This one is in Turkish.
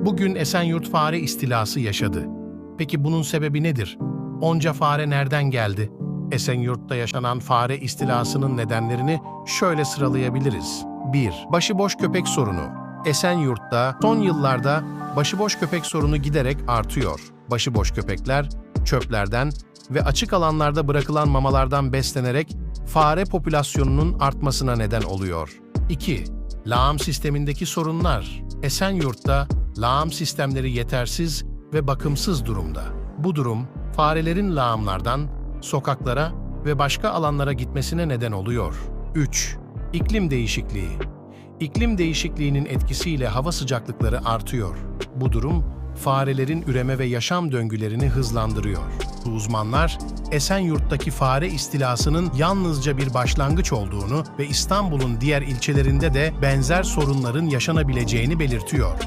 Bugün Esenyurt fare istilası yaşadı. Peki bunun sebebi nedir? Onca fare nereden geldi? Esenyurt'ta yaşanan fare istilasının nedenlerini şöyle sıralayabiliriz. 1. Başıboş köpek sorunu. Esenyurt'ta son yıllarda başıboş köpek sorunu giderek artıyor. Başıboş köpekler çöplerden ve açık alanlarda bırakılan mamalardan beslenerek fare popülasyonunun artmasına neden oluyor. 2. Lağım sistemindeki sorunlar. Esenyurt'ta lağım sistemleri yetersiz ve bakımsız durumda. Bu durum farelerin lağımlardan sokaklara ve başka alanlara gitmesine neden oluyor. 3. İklim değişikliği. İklim değişikliğinin etkisiyle hava sıcaklıkları artıyor. Bu durum farelerin üreme ve yaşam döngülerini hızlandırıyor. Uzmanlar Esenyurt'taki fare istilasının yalnızca bir başlangıç olduğunu ve İstanbul'un diğer ilçelerinde de benzer sorunların yaşanabileceğini belirtiyor.